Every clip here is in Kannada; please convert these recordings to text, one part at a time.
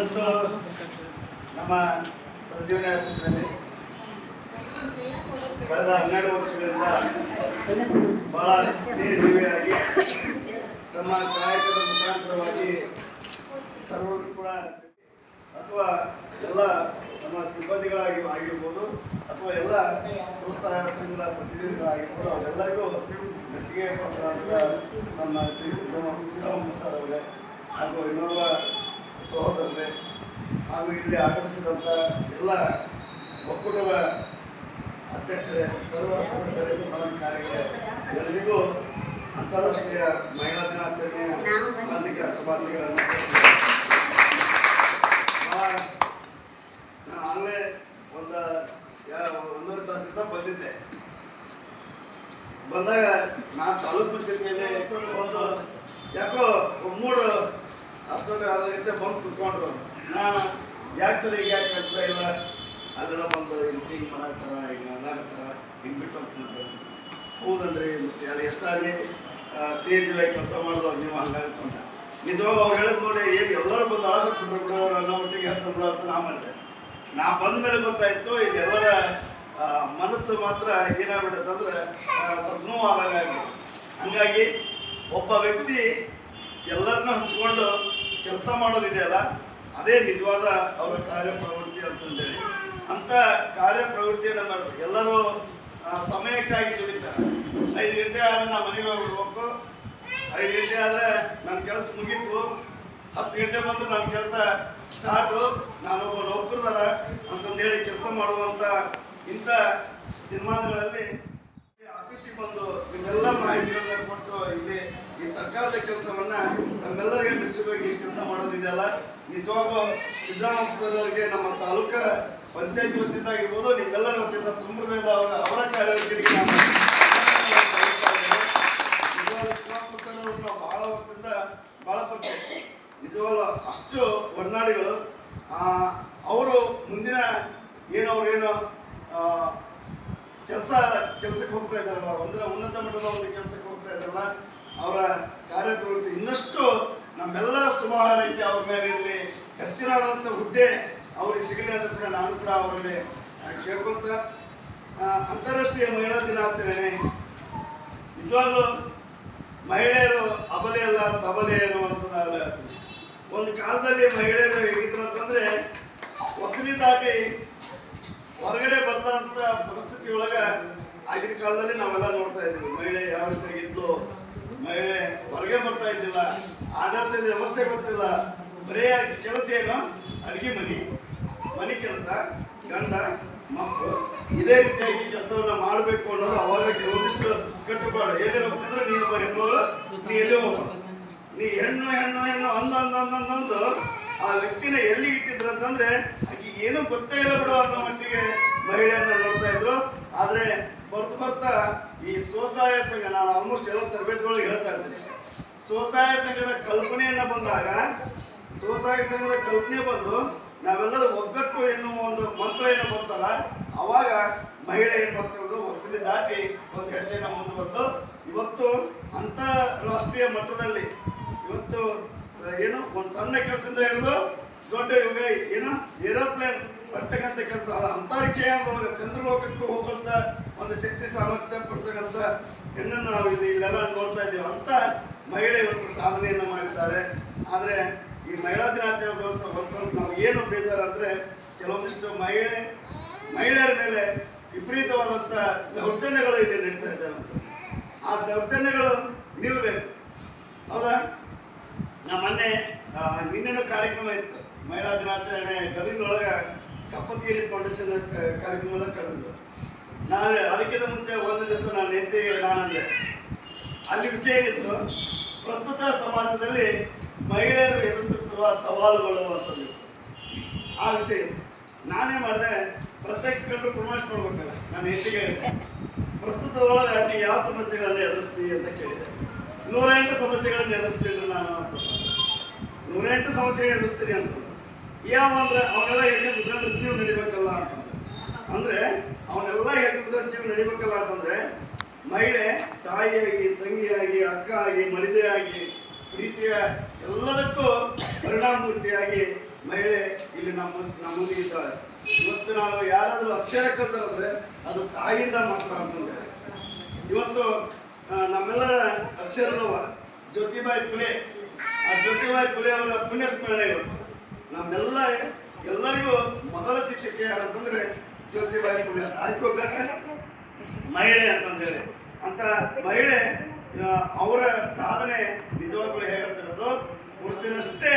ಇವತ್ತು ನಮ್ಮ ಸಂಜೀವನ ಕಳೆದ ಹನ್ನೆರಡು ವರ್ಷಗಳಿಂದ ಬಹಳ ಸ್ನೇಹಜೀವಿಯಾಗಿ ತಮ್ಮ ಕಾಯಕದ ಮುಖಾಂತರವಾಗಿ ಸರ್ವರು ಕೂಡ ಅಥವಾ ಎಲ್ಲ ನಮ್ಮ ಸಿಬ್ಬಂದಿಗಳಾಗಿ ಆಗಿರ್ಬೋದು ಅಥವಾ ಎಲ್ಲ ಸ್ವಸಹಾಯ ಸಂಘದ ಪ್ರತಿನಿಧಿಗಳಾಗಿರ್ಬೋದು ಅವರೆಲ್ಲರಿಗೂ ಮೆಚ್ಚುಗೆ ಪತ್ರ ಅಂತ ನಮ್ಮ ಶ್ರೀ ಸಿದ್ದರಾಮ ಸಿದ್ದರಾಮ ಸರ್ ಅವರೇ ಹಾಗೂ ಇನ್ನೋರ್ವ ಸಹೋದರರೇ ಹಾಗೂ ಇಲ್ಲಿ ಆಗಮಿಸಿದಂಥ ಎಲ್ಲ ಒಕ್ಕೂಟದ ಅಧ್ಯಕ್ಷರೇ, ಸರ್ವ ಸದಸ್ಯರೇ ಪದಾಧಿಕಾರಿಗಳೇ ಎಲ್ಲರಿಗೂ ಅಂತಾರಾಷ್ಟ್ರೀಯ ಮಹಿಳಾ ದಿನಾಚರಣೆಯ ಹಾರ್ದಿಕ ಶುಭಾಶಯಗಳನ್ನು ನಾನು ಆಗಲೇ ಒಂದು ಒಂದೂವರೆ ತಾಸಿಂದ ಬಂದಿದ್ದೆ. ಬಂದಾಗ ನಾನು ತಾಲೂಕು ಪಂಚಾಯತಿಯಲ್ಲಿ ಒಂದು, ಯಾಕೋ ಮೂಡು ಅಷ್ಟೊಂದು ಅದರಿಂದ ಬಂದು ಕುತ್ಕೊಂಡ್ರು. ನಾನು ಯಾಕೆ ಸರಿ ಈಗ ಯಾಕೆ ಕಟ್ತಾ ಇಲ್ಲ ಅದೆಲ್ಲ ಬಂದು ಹಿಂಗೆ ಹಿಂಗೆ ಮಾಡಾಕ್ತಾರ ಹಿಂಗೆ ಅಲ್ಲಾಗತ್ತಾರ ಹಿಂಗೆ ಬಿಟ್ಟು ಹೋಗ್ತಾರೆ ಹೌದಲ್ರಿ ಮತ್ತೆ ಅಲ್ಲಿ ಎಷ್ಟಾಗಿ ಸ್ಟೇಜ್ ಕೆಲಸ ಮಾಡಿದವ್ರು ನೀವು ಹಂಗಾಗುತ್ತೆ ಅಂತ. ನಿಜವಾಗ ಅವ್ರು ಹೇಳಿದ್ ನೋಡಿ ಏನು ಎಲ್ಲರೂ ಬಂದು ಅಳಗಟ್ಟು ಬಿಡು ಅನ್ನೋ ಮಟ್ಟಿಗೆ ಹೇಳ್ತಾರೆ ಬಿಡು ಅಂತ ನಾ ಮಾಡಿದೆ. ನಾ ಬಂದ ಮೇಲೆ ಗೊತ್ತಾಯ್ತು ಈಗ ಎಲ್ಲರ ಮನಸ್ಸು ಮಾತ್ರ ಆ, ಸ್ವಲ್ಪ ನೋವು ಆದಾಗ. ಹಂಗಾಗಿ ಒಬ್ಬ ವ್ಯಕ್ತಿ ಎಲ್ಲರನ್ನ ಹಂಚ್ಕೊಂಡು ಕೆಲಸ ಮಾಡೋದಿದೆಯಲ್ಲ, ಅದೇ ನಿಜವಾದ ಅವರ ಕಾರ್ಯಪ್ರವೃತ್ತಿ ಅಂತಂದೇಳಿ. ಅಂತ ಕಾರ್ಯಪ್ರವೃತ್ತಿಯನ್ನು ಮಾಡ್ತಾರೆ. ಎಲ್ಲರೂ ಸಮಯಕ್ಕೆ ಸಮಯಕ್ಕಾಗಿ ದುಡಿತಾರೆ. ಐದು ಗಂಟೆ ಆದರೆ ನಾ ಮನೆಗೆ ಹೋಗ್ಬೇಕು. ಐದು ಗಂಟೆ ಆದರೆ ನನ್ನ ಕೆಲಸ ಮುಗೀತು. ಹತ್ತು ಗಂಟೆ ಬಂದ್ರೆ ನನ್ನ ಕೆಲಸ ಸ್ಟಾರ್ಟು. ನಾನೊಬ್ಬ ನೌಕರದಾರ ಅಂತಂದೇಳಿ ಕೆಲಸ ಮಾಡುವಂಥ ಇಂಥ ನಿರ್ಮಾಣಗಳಲ್ಲಿ ಆಫೀಸಿಗೆ ಬಂದು ಇವೆಲ್ಲ ಮಾಹಿತಿಗಳನ್ನ ಕೊಟ್ಟು ಇಲ್ಲಿ ಈ ಸರ್ಕಾರದ ಕೆಲಸವನ್ನ ನಮ್ಮೆಲ್ಲರಿಗೆ ಮೆಚ್ಚುಗಾಗಿ ಕೆಲಸ ನಿಜವಾಗೂ ಸಿದ್ದರಾಮಯ್ಯ ಸರ್ ಅವರಿಗೆ ನಮ್ಮ ತಾಲೂಕು ಪಂಚಾಯತ್ ವತಿಯಿಂದ ಆಗಿರ್ಬೋದು ನಿಮ್ಮೆಲ್ಲರ ವತಿಯಿಂದ ತುಂಬ ಹೃದಯದ ಅವರ ಅವರ ಸರ್ ನಾವು ಬಹಳ ವರ್ಷದಿಂದ ಬಹಳ ಪರಿಚಯ. ನಿಜವಾಗ್ಲೂ ಅಷ್ಟು ಒಡನಾಡಿಗಳು ಅವರು ಮುಂದಿನ ಏನು ಅವರೇನು ಕೆಲಸ ಕೆಲಸಕ್ಕೆ ಹೋಗ್ತಾ ಇದ್ದಾರಲ್ಲ, ಒಂದರ ಉನ್ನತ ಮಟ್ಟದ ಒಂದು ಕೆಲಸಕ್ಕೆ ಹೋಗ್ತಾ ಇದ್ದಾರಲ್ಲ, ಅವರ ಕಾರ್ಯಪ್ರವೃತ್ತಿ ಇನ್ನಷ್ಟು ನಮ್ಮೆಲ್ಲರ ಸುಮಾರಕ್ಕೆ ಅವ್ರ ಮೇಲೆ ಇರಲಿ ಹೆಚ್ಚಿನಾದಂಥ ಹುದ್ದೆ ಅವ್ರಿಗೆ ಸಿಗಲಿ ಅಂತ ಕೂಡ ನಾನು ಕೂಡ ಅವರಲ್ಲಿ ಕೇಳ್ಕೊಂತ ಅಂತಾರಾಷ್ಟ್ರೀಯ ಮಹಿಳಾ ದಿನಾಚರಣೆ. ನಿಜವಾಗ್ಲೂ ಮಹಿಳೆಯರು ಅಬಲೆಯಲ್ಲ ಸಬಲೆಯರು ಅಂತ ನಾನು. ಒಂದು ಕಾಲದಲ್ಲಿ ಮಹಿಳೆಯರು ಹೇಗಿದ್ರು ಅಂತಂದ್ರೆ ಹೊಸಲಿ ದಾಟಿ ಹೊರಗಡೆ ಬಂದಂತ ಪರಿಸ್ಥಿತಿ ಒಳಗ ಆಗಿನ ಕಾಲದಲ್ಲಿ ನಾವೆಲ್ಲ ನೋಡ್ತಾ ಇದ್ದೀವಿ. ಮಹಿಳೆ ಯಾವ ರೀತಿಯಾಗಿದ್ಲು? ಮಹಿಳೆ ಹೊರಗೆ ಬರ್ತಾ ಇದ್ದಿಲ್ಲ, ಆಡಳಿತದ ವ್ಯವಸ್ಥೆ ಗೊತ್ತಿಲ್ಲ. ಬರೇ ಕೆಲಸ ಏನು? ಅಡುಗೆ ಮನೆ. ಮನೆ ಕೆಲಸ, ಗಂಡ, ಮಕ್ಕಳು. ಇದೇ ರೀತಿಯಾಗಿ ಕೆಲಸವನ್ನು ಮಾಡಬೇಕು ಅನ್ನೋದು ಅವಾಗ ಕೆಲವೊಂದಿಷ್ಟು ಕಟ್ಟುಪಾಡು. ಏನೇನು ಹೋಗ್ತಿದ್ರೆ? ನೀನು ಒಬ್ಬ ಹೆಣ್ಣು ನೀ ಎಲ್ಲಿ ಹೋಗ್ಬೋದು ನೀ ಹೆಣ್ಣು ಹೆಣ್ಣು ಹೆಣ್ಣು ಅಂದ ಅಂದ ಅಂದ ಅಂದ, ಅಂದು ಆ ವ್ಯಕ್ತಿನ ಎಲ್ಲಿ ಇಟ್ಟಿದ್ರು ಅಂತಂದ್ರೆ ಆಕೆ ಏನೂ ಗೊತ್ತೇ ಇಲ್ಲ ಬಿಡು ಅನ್ನೋ ಮಟ್ಟಿಗೆ ಮಹಿಳೆಯನ್ನ ನೋಡ್ತಾ ಇದ್ರು. ಆದ್ರೆ ಬರ್ತಾ ಬರ್ತಾ ಈ ಸ್ವಸಹಾಯ ಸಂಘ, ನಾನು ಆಲ್ಮೋಸ್ಟ್ ಎಲ್ಲ ತರಬೇತಿಗಳಿಗೆ ಹೇಳ್ತಾ ಇರ್ತೀನಿ. ಸ್ವಸಹಾಯ ಸಂಘದ ಕಲ್ಪನೆಯನ್ನ ಬಂದಾಗ ಸ್ವಸಹಾಯ ಸಂಘದ ಕಲ್ಪನೆ ಬಂದು ನಾವೆಲ್ಲರೂ ಒಗ್ಗಟ್ಟು ಎನ್ನುವ ಒಂದು ಮಂತ್ರ ಏನು ಬಂತಲ್ಲ, ಅವಾಗ ಮಹಿಳೆ ಏನು ಬರ್ತಿರೋದು ಹೊಸಲಿ ದಾಟಿ ಒಂದು ಹೆಜ್ಜೆಯನ್ನು ಮುಂದೆ ಬಂದು ಇವತ್ತು ಅಂತಾರಾಷ್ಟ್ರೀಯ ಮಟ್ಟದಲ್ಲಿ ಇವತ್ತು ಏನು, ಒಂದು ಸಣ್ಣ ಕೆಲಸದಿಂದ ಹಿಡಿದು ದೊಡ್ಡ ಯುಗ, ಏನು, ಏರೋಪ್ಲೇನ್ ಬರ್ತಕ್ಕಂಥ ಕೆಲಸ. ಅಂತರಿಕ್ಷಯಾನದೊಳಗೆ ಚಂದ್ರಲೋಕಕ್ಕೂ ಹೋಗುವಂತ ಒಂದು ಶಕ್ತಿ ಸಾಮರ್ಥ್ಯ ಪಡ್ತಕ್ಕಂಥ ಹೆಣ್ಣನ್ನು ನಾವು ಇಲ್ಲಿ ಇಲ್ಲೆಲ್ಲ ನೋಡ್ತಾ ಇದ್ದೀವಿ. ಅಂತ ಮಹಿಳೆ ಇವತ್ತು ಸಾಧನೆಯನ್ನು ಮಾಡಿದ್ದಾಳೆ ಆದರೆ ಈ ಮಹಿಳಾ ದಿನಾಚರಣೆ ಸ್ವಲ್ಪ ನಾವು ಏನು ಬೇಜಾರು ಅಂದರೆ ಕೆಲವೊಂದಿಷ್ಟು ಮಹಿಳೆ, ಮಹಿಳೆಯರ ಮೇಲೆ ವಿಪರೀತವಾದಂಥ ದೌರ್ಜನ್ಯಗಳು ಇಲ್ಲಿ ನಡೀತಾ ಇದ್ದಾವೆ. ಅಂತ ಆ ದೌರ್ಜನ್ಯಗಳು ನಿಲ್ಲಬೇಕು. ಹೌದಾ? ನಾ ಮೊನ್ನೆ ನಿನ್ನೆನೂ ಕಾರ್ಯಕ್ರಮ ಇತ್ತು. ಮಹಿಳಾ ದಿನಾಚರಣೆ ಗದಗಿನೊಳಗೆ ಕಪ್ಪತ್ಗಿರಿ ಫೌಂಡೇಶನ್ ಕಾರ್ಯಕ್ರಮದ ಕರೆದಿದ್ದು ನಾನು ಅದಕ್ಕಿಂತ ಮುಂಚೆ ಒಂದು ದಿವಸ ನಾನು ಹೆಂಡತಿಗೆ ನಾನಂದೆ. ಅಲ್ಲಿ ವಿಷಯ ಏನಿತ್ತು? ಪ್ರಸ್ತುತ ಸಮಾಜದಲ್ಲಿ ಮಹಿಳೆಯರು ಎದುರಿಸುತ್ತಿರುವ ಸವಾಲುಗಳು ಅಂತಂದು ಆ ವಿಷಯ. ನಾನೇ ಮಾಡಿದೆ, ಪ್ರತ್ಯಕ್ಷ ಕಂಡು ಪ್ರಮೋಟ್ ಮಾಡ್ಬೇಕಲ್ಲ. ನಾನು ಹೆಚ್ಚಿಗೆ ಹೇಳಿದೆ. ಪ್ರಸ್ತುತ ಒಳಗೆ ನೀವು ಯಾವ ಸಮಸ್ಯೆಗಳನ್ನು ಎದುರಿಸ್ತೀವಿ ಅಂತ ಕೇಳಿದೆ. ನೂರ ಎಂಟು ಸಮಸ್ಯೆಗಳನ್ನು ಎದುರಿಸ್ತೀನಿ ನಾನು ಅಂತ ನೂರೆಂಟು ಸಮಸ್ಯೆಗಳು ಎದುರಿಸ್ತೀನಿ ಅಂತ ಯಾವ ಅಂದ್ರೆ ಅವನೆಲ್ಲ ಹೆಣ್ಣು ಮುದ್ರಣ ಜೀವ ನಡಿಬೇಕಲ್ಲ ಅಂತ ಅಂದ್ರೆ ಅವನೆಲ್ಲ ಹೆಣ್ಣು ಮುದ್ರಣ ಜೀವ ನಡಿಬೇಕಲ್ಲ ಅಂತಂದ್ರೆ ಮಹಿಳೆ ತಾಯಿಯಾಗಿ, ತಂಗಿಯಾಗಿ, ಅಕ್ಕ ಆಗಿ ಮಡಿದೆಯಾಗಿ ಪ್ರೀತಿಯ ಎಲ್ಲದಕ್ಕೂ ಪರಿಣಾಮಮೂರ್ತಿಯಾಗಿ ಮಹಿಳೆ ಇಲ್ಲಿ ನಮ್ಮ ನಮ್ಮೊಂದಿಗೆ ಇದ್ದಾಳೆ ಇವತ್ತು ನಾವು ಯಾರಾದರೂ ಅಕ್ಷರ ಕಲ್ತರಂದ್ರೆ ಅದು ತಾಯಿಯಿಂದ ಮಾತ್ರ ಅಂತಂದ್ರೆ. ಇವತ್ತು ನಮ್ಮೆಲ್ಲರ ಅಕ್ಷರದವ ಜ್ಯೋತಿಬಾಯಿ ಫುಲೆ ಆ ಜ್ಯೋತಿಬಾಯಿ ಫುಲೆ ಅವರ ಪುಣ್ಯ ಸ್ಮರಣೆ ಇವತ್ತು. ನಮ್ಮೆಲ್ಲ, ಎಲ್ಲರಿಗೂ ಮೊದಲ ಶಿಕ್ಷಕಿ ಯಾರಂತಂದ್ರೆ ಜ್ಯೋತಿಬಾಯಿ ಫುಲೆ ಆಯ್ಕೋಬೇಕಾದ್ರೆ ಮಹಿಳೆ ಅಂತಂದೇಳಿ ಅಂತ ಮಹಿಳೆ ಅವರ ಸಾಧನೆ ನಿಜವಾಗ್ಲೂ ಹೇಳುತ್ತಿರೋದು ಪುರುಷನಷ್ಟೇ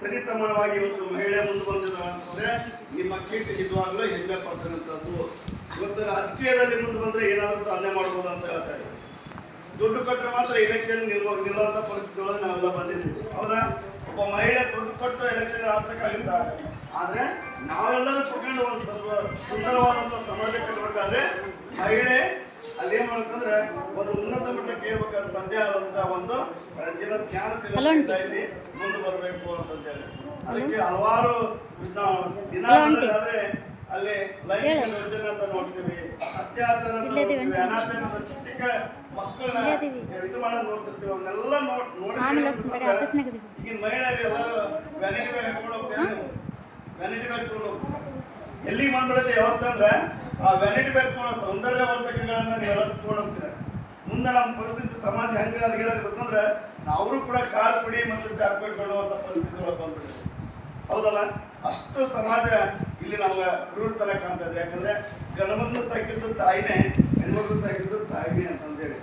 ಸರಿ ಸಮಾನವಾಗಿ ಇವತ್ತು ಮಹಿಳೆ ಮುಂದೆ ಬಂದಿದ್ದಾರೆ ಅಂತಂದ್ರೆ, ನಿಮ್ಮ ಕೀರ್ತಿ ನಿಜವಾಗ್ಲೂ ಹೆಮ್ಮೆ ಪಡ್ತಕ್ಕಂಥದ್ದು ಇವತ್ತು ರಾಜಕೀಯದಲ್ಲಿ ಮುಂದೆ ಬಂದ್ರೆ ಏನಾದರೂ ಸಾಧನೆ ಮಾಡ್ಬೋದು ಅಂತ ಹೇಳ್ತಾ ಇದ್ದಾರೆ ದುಡ್ಡು ಕೊಟ್ಟರೆ ಮಾತ್ರ ಎಲೆಕ್ಷನ್ ನಿಲ್ವ ನಿಲ್ಲುವಂಥ ಪರಿಸ್ಥಿತಿಗಳನ್ನ ನಾವೆಲ್ಲ ಬಂದಿದ್ದೀವಿ. ಹೌದಾ? ಒಬ್ಬ ಮಹಿಳೆ ದುಡ್ಡು ಕೊಟ್ಟು ಎಲೆಕ್ಷನ್ ಆಡ್ಸಕ್ಕಾಗಿತ್ತ ಆದ್ರೆ ನಾವೆಲ್ಲರೂ ಕುತ್ಕೊಂಡು ಒಂದು ಸ್ವಲ್ಪ ಸುಂದರವಾದಂಥ ಸಮಾಜ ಕಟ್ಟಬೇಕಾದ್ರೆ ಮಹಿಳೆ ಅಲ್ಲೇನ್ ಮಾಡ್ತಂದ್ರೆ ಒಂದು ಉನ್ನತ ಮಟ್ಟಕ್ಕೆ ಏರ್ಬೇಕಾದ್ರೆ ತಂದೆ ಆದಂತ ಒಂದು ಏನೋ ಜ್ಞಾನ ಸಿಗುತ್ತೆ ಮುಂದೆ ಬರಬೇಕು ಅಂತಂದೇಳಿ ಅದಕ್ಕೆ ಹಲವಾರು ನಾವು ದಿನ Hello, ಆದ್ರೆ ಅಲ್ಲಿ ಲೈಂಗಿಕ. ಯೋಜನೆ ಅಂತ ನೋಡ್ತೀವಿ ಅತ್ಯಾಚಾರ. ಅನಾಚಾರ ಚಿಕ್ಕ ಚಿಕ್ಕ ಮಕ್ಕಳನ್ನ ಇದು ಮಾಡೋದು ನೋಡ್ತಿರ್ತೀವಿ ಅವನ್ನೆಲ್ಲ ನೋಡ್. ಈಗಿನ ಮಹಿಳೆಯರು ಎಲ್ಲರೂ ವ್ಯಾನಿಟಿ ಬ್ಯಾಗ್ ಹಾಕೊಂಡು ಹೋಗ್ತೇವೆ ವ್ಯಾನಿಟಿ ಬ್ಯಾಗ್ ಹೋಗ್ತಾರೆ. ಎಲ್ಲಿ ಬಂದ್ಬಿಡುತ್ತೆ ವ್ಯವಸ್ಥೆ ಅಂದ್ರೆ, ಆ ವ್ಯಾನಿಟಿ ಬ್ಯಾಗ್ ಸೌಂದರ್ಯ ಸೌಂದರ್ಯವರ್ಧಕಗಳನ್ನ ನೀವೆಲ್ಲ ತಗೊಂಡು ಮುಂದೆ ನಮ್ಮ ಪರಿಸ್ಥಿತಿ, ಸಮಾಜ ಹೆಂಗೆ ಅಲ್ಲಿಗಿಡಕತ್ತಂದ್ರೆ ಅವರು ಕೂಡ ಕಾರ್ ಪುಡಿ ಮತ್ತು ಚಾರ್ಪೇಟ್ ಕೊಡುವಂಥ ಪರಿಸ್ಥಿತಿ ಒಳಗೆ ಬಂದ್ಬಿಡುತ್ತೆ ಹೌದಲ್ಲ? ಅಷ್ಟು ಸಮಾಜ ಇಲ್ಲಿ ನಮ್ಗೆ ತರ ಕಾಣ್ತಾ ಇದೆ. ಯಾಕಂದ್ರೆ ಗಣಮಕ್ಕಳು ಸಾಕಿದ್ದು ತಾಯಿನೇ ಹೆಣ್ಮಕ್ಳು ಸಾಕಿದ್ದು ತಾಯಿನೇ ಅಂತಂದೇಳಿ.